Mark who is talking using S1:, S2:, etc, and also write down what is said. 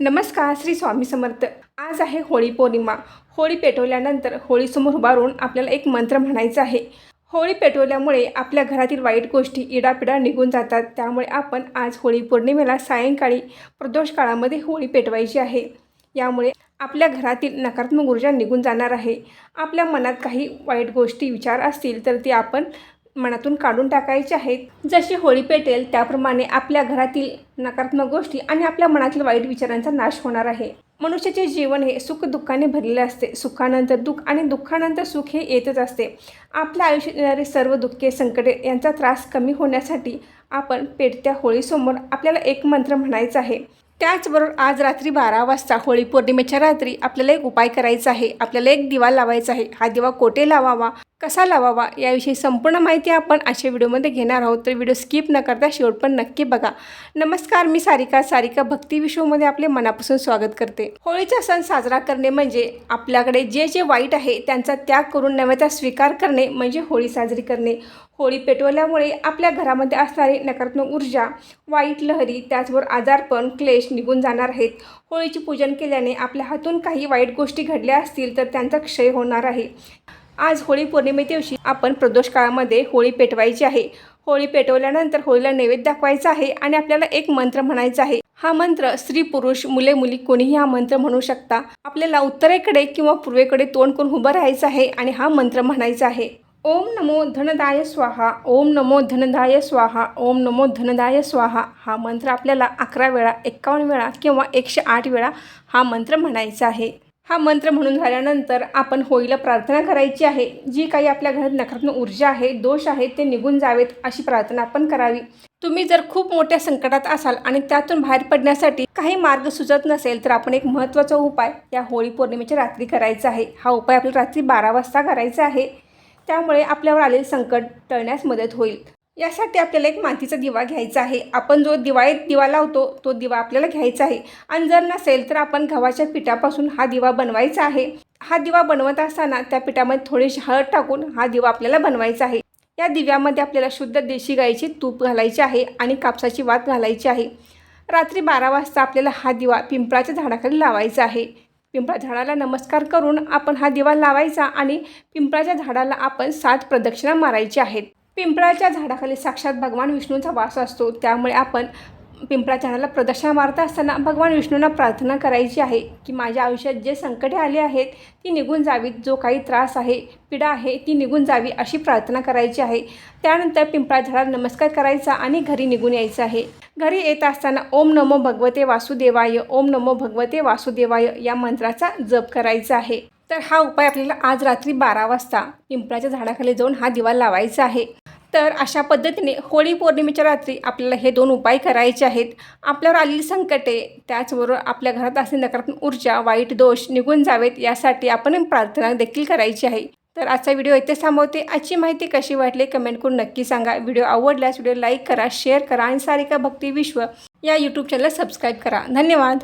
S1: नमस्कार श्री स्वामी समर्थ. आज आहे होळी पौर्णिमा. होळी पेटवल्यानंतर होळीसमोर उभारून आपल्याला एक मंत्र म्हणायचा आहे. होळी पेटवल्यामुळे आपल्या घरातील वाईट गोष्टी इडापिडा निघून जातात. त्यामुळे आपण आज होळी पौर्णिमेला सायंकाळी प्रदोष काळामध्ये होळी पेटवायची आहे. यामुळे आपल्या घरातील नकारात्मक ऊर्जा निघून जाणार आहे. आपल्या मनात काही वाईट गोष्टी विचार असतील तर ते आपण मनातून काढून टाकायचे आहेत. जशी होळी पेटेल त्याप्रमाणे आपल्या घरातील नकारात्मक गोष्टी आणि आपल्या मनातील वाईट विचारांचा नाश होणार आहे. मनुष्याचे जीवन हे सुख दुःखाने भरलेले असते. सुखानंतर दुःख आणि दुःखानंतर सुख हे येतच असते. आपल्या आयुष्यात येणारे सर्व दुःखे संकटे यांचा त्रास कमी होण्यासाठी आपण पेटत्या होळीसमोर आपल्याला एक मंत्र म्हणायचा आहे. त्याचबरोबर आज रात्री बारा वाजता होळी पौर्णिमेच्या रात्री आपल्याला एक उपाय करायचा आहे. आपल्याला एक दिवा लावायचा आहे. हा दिवा कोठे लावावा? कसा लावावा याविषयी संपूर्ण माहिती आपण अशा व्हिडिओमध्ये घेणार आहोत. तर व्हिडिओ स्किप न करता शेवट पण नक्की बघा. नमस्कार मी सारिका. सारिका भक्ती विश्वमध्ये आपले मनापासून स्वागत करते. होळीचा सण साजरा करणे म्हणजे आपल्याकडे जे जे वाईट आहे त्यांचा त्याग करून नव्याचा स्वीकार करणे म्हणजे होळी साजरी करणे. होळी पेटवल्यामुळे आपल्या घरामध्ये असणारी नकारात्मक ऊर्जा वाईट लहरी त्याचबरोबर आजारपण क्लेश निघून जाणार आहेत. होळीचे पूजन केल्याने आपल्या हातून काही वाईट गोष्टी घडल्या असतील तर त्यांचा क्षय होणार आहे. आज होळी पौर्णिमे दिवशी आपण प्रदोष काळामध्ये होळी पेटवायची आहे. होळी पेटवल्यानंतर होळीला नैवेद्य दाखवायचा आहे आणि आपल्याला एक मंत्र म्हणायचा आहे. हा मंत्र स्त्री पुरुष मुले मुली कोणीही हा मंत्र म्हणू शकता. आपल्याला उत्तरेकडे किंवा पूर्वेकडे तोंड करून उभं राहायचं आहे आणि हा मंत्र म्हणायचा आहे. ओम नमो धनदाय स्वाहा ओम नमो धनदाय स्वाहा ओम नमो धनदाय स्वाहा. हा मंत्र आपल्याला अकरा वेळा एक्कावन्न वेळा किंवा एकशे आठ वेळा हा मंत्र म्हणायचा आहे. हा मंत्र म्हणून झाल्यानंतर आपण होळीला प्रार्थना करायची आहे. जी काही आपल्या घरात नकारात्मक ऊर्जा आहे दोष आहेत ते निघून जावेत अशी प्रार्थना आपण करावी. तुम्ही जर खूप मोठ्या संकटात असाल आणि त्यातून बाहेर पडण्यासाठी काही मार्ग सुचत नसेल तर आपण एक महत्त्वाचा उपाय या होळी पौर्णिमेच्या रात्री करायचा आहे. हा उपाय आपल्याला रात्री बारा वाजता करायचा आहे. त्यामुळे आपल्यावर आलेले संकट टळण्यास मदत होईल. यासाठी आपल्याला एक मातीचा दिवा घ्यायचा आहे. आपण जो दिवाळीत दिवा लावतो तो दिवा आपल्याला घ्यायचा आहे. आणि जर नसेल तर आपण गव्हाच्या पिठापासून हा दिवा बनवायचा आहे. हा दिवा बनवत असताना त्या पिठामध्ये थोडीशी हळद टाकून हा दिवा आपल्याला बनवायचा आहे. या दिव्यामध्ये आपल्याला शुद्ध देशी गाईची तूप घालायची आहे आणि कापसाची वात घालायची आहे. रात्री बारा वाजता आपल्याला हा दिवा पिंपळाच्या झाडाखाली लावायचा आहे. पिंपळा झाडाला नमस्कार करून आपण हा दिवा लावायचा आणि पिंपळाच्या झाडाला आपण सात प्रदक्षिणा मारायची आहेत. पिंपळाच्या झाडाखाली साक्षात भगवान विष्णूचा वास असतो. त्यामुळे आपण पिंपळा झाडाला प्रदक्षिणा मारता असताना भगवान विष्णूंना प्रार्थना करायची आहे की माझ्या आयुष्यात जे संकटे आले आहेत ती निघून जावीत. जो काही त्रास आहे पीडा आहे ती निघून जावी अशी प्रार्थना करायची आहे. त्यानंतर पिंपळा झाडाला नमस्कार करायचा आणि घरी निघून यायचं आहे. घरी येत असताना ओम नमो भगवते वासुदेवाय ओम नमो भगवते वासुदेवाय या मंत्राचा जप करायचा आहे. तर हा उपाय आपल्याला आज रात्री बारा वाजता पिंपळाच्या झाडाखाली जाऊन हा दिवा लावायचा आहे. तर अशा पद्धतीने होळी पौर्णिमेच्या रात्री आपल्याला हे दोन उपाय करायचे आहेत. आपल्यावर आलेली संकटे त्याचबरोबर आपल्या घरात असलेली नकारात्मक ऊर्जा वाईट दोष निघून जावेत यासाठी आपण प्रार्थना देखील करायची आहे. तर आजचा व्हिडिओ इथे थांबवते. आजची माहिती कशी वाटली कमेंट करून नक्की सांगा. व्हिडिओ आवडल्यास व्हिडिओ लाईक करा शेअर करा आणि सारिका भक्ती विश्व या यूट्यूब चॅनलला सबस्क्राईब करा. धन्यवाद.